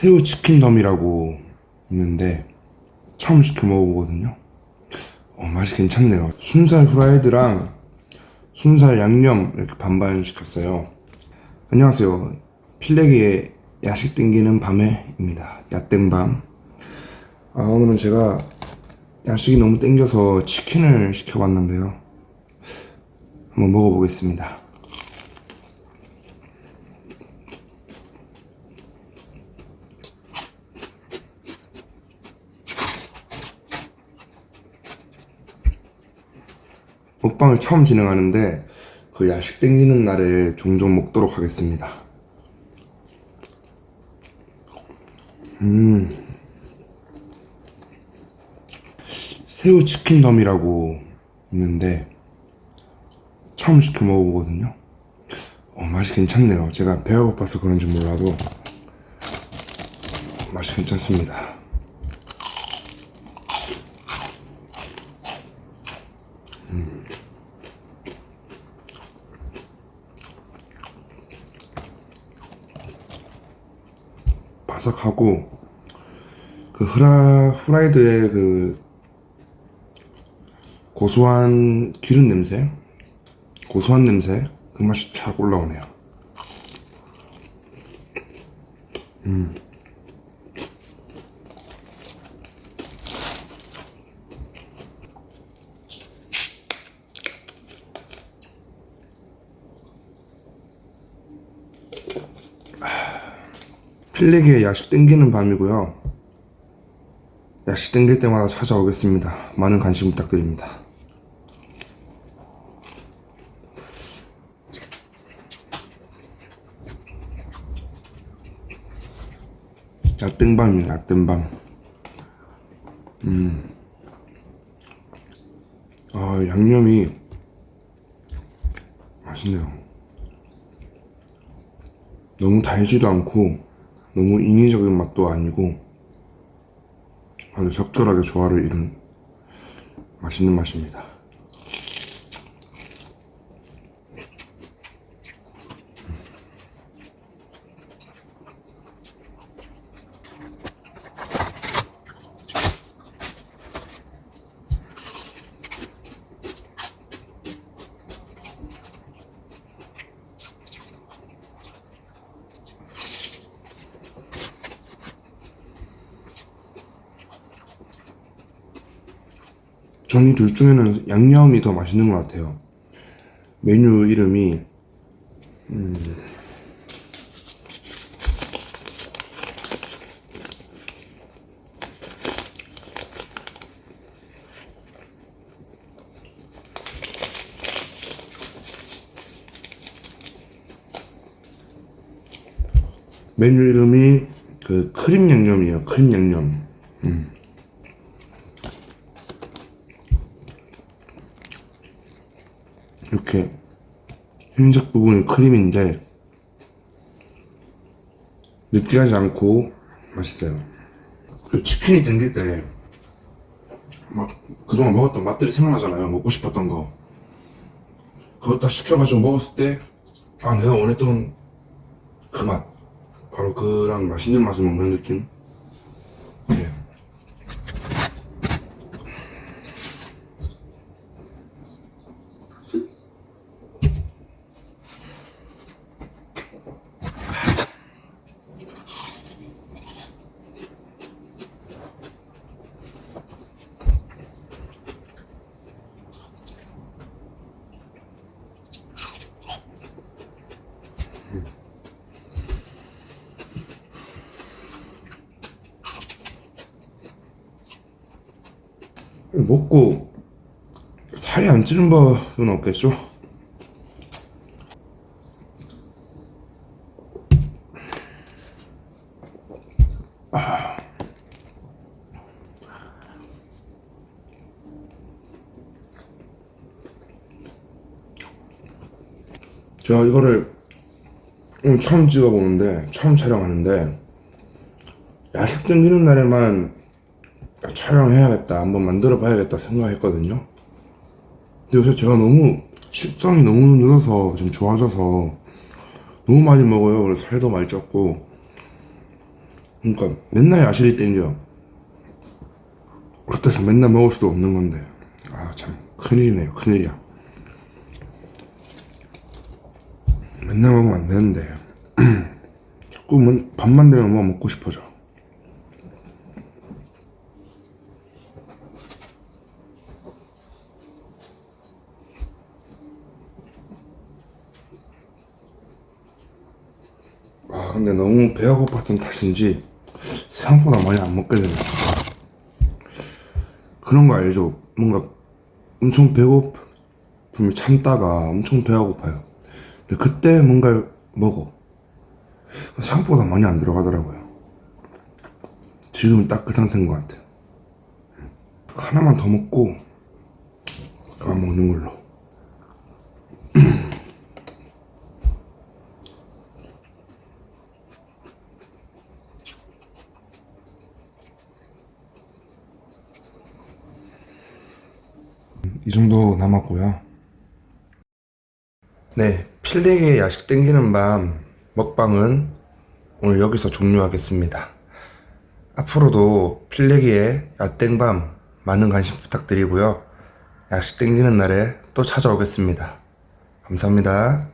새우 치킨덤이라고 있는데 처음 시켜 먹어보거든요. 어, 맛이 괜찮네요. 순살 후라이드랑 순살 양념 이렇게 반반 시켰어요. 안녕하세요. 필레기의 야식 땡기는 밤에입니다. 야땡밤. 아, 오늘은 제가 야식이 너무 땡겨서 치킨을 시켜봤는데요. 한번 먹어보겠습니다. 먹방을 처음 진행하는데 그 야식 땡기는 날에 종종 먹도록 하겠습니다. 음. 새우 치킨덤이라고 있는데 처음 시켜 먹어보거든요. 어, 맛이 괜찮네요. 제가 배가 고파서 그런지 몰라도 맛이 괜찮습니다. 바삭하고 그 후라 후라이드의 그 고소한 기름 냄새, 고소한 냄새 그 맛이 쫙 올라오네요. 필레기의 야식 땡기는 밤이고요. 야식 땡길 때마다 찾아오겠습니다. 많은 관심 부탁드립니다. 야땡밤이에요, 야땡밤. 음. 아, 양념이 맛있네요. 너무 달지도 않고 너무 인위적인 맛도 아니고 아주 적절하게 조화를 이룬 맛있는 맛입니다. 이둘 중에는 양념이 더 맛있는 것 같아요. 메뉴 이름이 음, 메뉴 이름이 그 크림 양념이에요. 크림 양념. 이렇게 흰색 부분이 크림인데 느끼하지 않고 맛있어요. 그 치킨이 땡길 때 막 그동안 먹었던 맛들이 생각나잖아요. 먹고 싶었던 거. 그거 딱 시켜가지고 먹었을 때 아 내가 원했던 그 맛. 바로 그랑 맛있는 맛을 먹는 느낌. 네. 먹고 살이 안 찌는 법은 없겠죠? 제가 이거를 처음 찍어보는데 처음 촬영하는데 야식 땡기는 날에만 촬영해야겠다 한번 만들어 봐야겠다 생각했거든요 근데 요새 제가 너무 식성이 너무 늘어서 좀 좋아져서 너무 많이 먹어요 그래서 살도 많이 쪘고 그러니까 맨날 야식이 땡겨. 그렇다고 맨날 먹을 수도 없는 건데. 아, 참. 큰일이네요. 큰일이야. 맨날 먹으면 안 되는데. 자꾸 뭐, 밥만 되면 뭐 먹고 싶어져. 아, 근데 너무 배가 고팠던 탓인지 생각보다 많이 안 먹게 되네. 그런 거 알죠? 뭔가 엄청 배고픔을 참다가 엄청 배가 고파요. 근데 그때 뭔가 먹어. 생각보다 많이 안 들어가더라고요. 지금은 딱 그 상태인 것 같아요. 하나만 더 먹고 그만 먹는 걸로. 이 정도 남았고요. 네, 필레게 야식 땡기는 밤 먹방은 오늘 여기서 종료하겠습니다. 앞으로도 필레기의 야땡밤 많은 관심 부탁드리고요. 야식 땡기는 날에 또 찾아오겠습니다. 감사합니다.